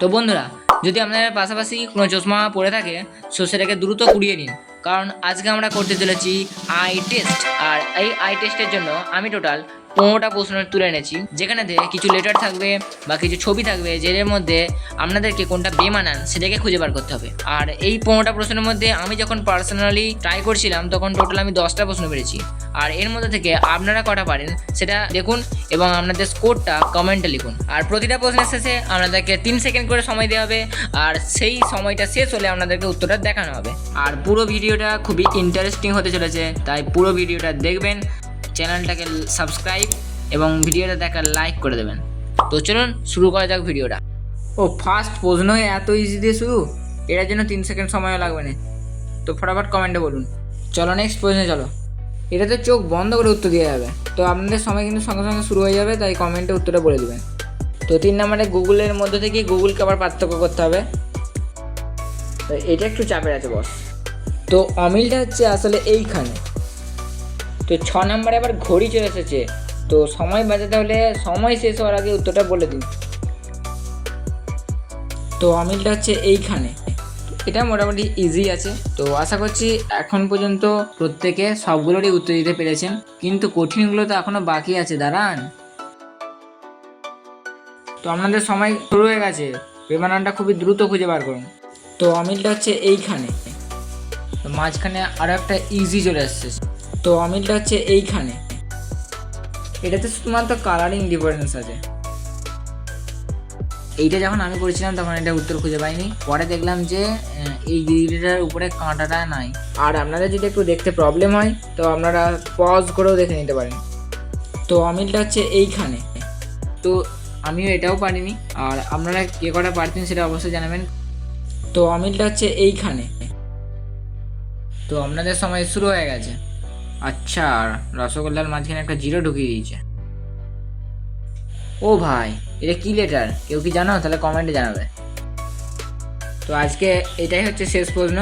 তো বন্ধুরা, যদি আপনাদের পাশাপাশি কোনো চশমা পড়ে থাকে, সো সেটাকে দ্রুত কুড়িয়ে নিন। কারণ আজকে আমরা করতে চলেছি আই টেস্ট আর এই আই টেস্টের জন্য আমি টোটাল পনেরোটা প্রশ্ন তুলে এনেছি। যেখানে কিছু লেটার থাকবে বা কিছু ছবি থাকবে যেটার মধ্যে আপনাদেরকে কোনটা বেমানান সেটাকে খুঁজে বার করতে হবে। আর এই পনেরোটা প্রশ্নের মধ্যে আমি যখন পার্সোনালি ট্রাই করছিলাম, তখন টোটাল আমি দশটা প্রশ্ন পেরেছি। আর এর মধ্যে থেকে আপনারা কটা পারেন, সেটা দেখুন এবং আপনাদের স্কোরটা কমেন্টে লিখুন। আর প্রতিটা প্রশ্নের শেষে আপনাদেরকে তিন সেকেন্ড করে সময় দেওয়া হবে, আর সেই সময়টা শেষ হলে আপনাদেরকে উত্তরটা দেখানো হবে। আর পুরো ভিডিওটা খুবই ইন্টারেস্টিং হতে চলেছে, তাই পুরো ভিডিওটা দেখবেন। চ্যানেলটাকে সাবস্ক্রাইব এবং ভিডিওটা দেখার লাইক করে দেবেন। তো চলুন শুরু করা যাক ভিডিওটা। ও ফার্স্ট প্রশ্নই এত ইজি দিয়ে শুরু? এটার জন্য তিন সেকেন্ড সময়ও লাগবে না। তো ফটাফট কমেন্টে বলুন। চলো নেক্সট প্রশ্নে চলো। এটাতে চোখ বন্ধ করে উত্তর দেওয়া যাবে। তো আপনাদের সময় কিন্তু সঙ্গে সঙ্গে শুরু হয়ে যাবে, তাই কমেন্টে উত্তরটা বলে দেবেন। তো তিন নম্বরে গুগলের মধ্যে থেকে গুগলকে আবার পার্থক্য করতে হবে। তো এটা একটু চাপের আছে বস তো অমিলটা হচ্ছে আসলে এইখানে। তো ছ নম্বরে আবার ঘড়ি চলে এসেছে। তো সময় বাঁচাতে হলে সময় শেষ হওয়ার আগে উত্তরটা বলে দিন। তো অমিলটা হচ্ছে এইখানে। এটা মোটামুটি ইজি আছে। তো আশা করছি এখন পর্যন্ত প্রত্যেকে সবগুলোরই উত্তর দিতে পেরেছেন। কিন্তু কঠিনগুলো তো এখনও বাকি আছে, দাঁড়ান। তো আপনাদের সময় শুরু হয়ে গেছে। বিমানটা খুবই দ্রুত খুঁজে বার করুন। তো অমিলটা হচ্ছে এইখানে। মাঝখানে আরও একটা ইজি চলে আসছে তো অমিলটা হচ্ছে এইখানে। এটাতে শুধুমাত্র কালারিং ডিফারেন্স আছে। এইটা যখন আমি করেছিলাম, তখন এটা উত্তর খুঁজে পাইনি। পরে দেখলাম যে এই গ্রিলটার উপরে কাঁটাটা নাই। আর আপনাদের যদি একটু দেখতে প্রবলেম হয়, তো আপনারা পজ করেও দেখে নিতে পারেন। তো অমিলটা হচ্ছে এইখানে। তো আমিও এটাও পারিনি। আর আপনারা কে কটা পারতেন সেটা অবশ্যই জানাবেন। তো অমিলটা হচ্ছে এইখানে। তো আপনাদের সময় শুরু হয়ে গেছে। আচ্ছা রসগোল্লার মাঝখানে একটা জিরো ঢুকিয়ে দিয়েছে। ও ভাই, এটা কি লেটার কেউ কি জানো? তাহলে কমেন্টে জানাবে। তো আজকে এটাই হচ্ছে শেষ প্রশ্ন।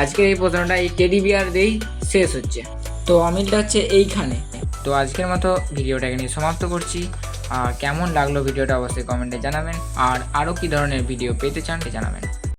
আজকের এই প্রশ্নটা এই টেডি বিয়ার দিয়েই শেষ হচ্ছে। তো অমিলটা হচ্ছে এইখানে। তো আজকের মতো ভিডিওটাকে নিয়ে সমাপ্ত করছি। আর কেমন লাগল ভিডিওটা অবশ্যই কমেন্টে জানাবেন। আর আরও কী ধরনের ভিডিও পেতে চান, জানাবেন।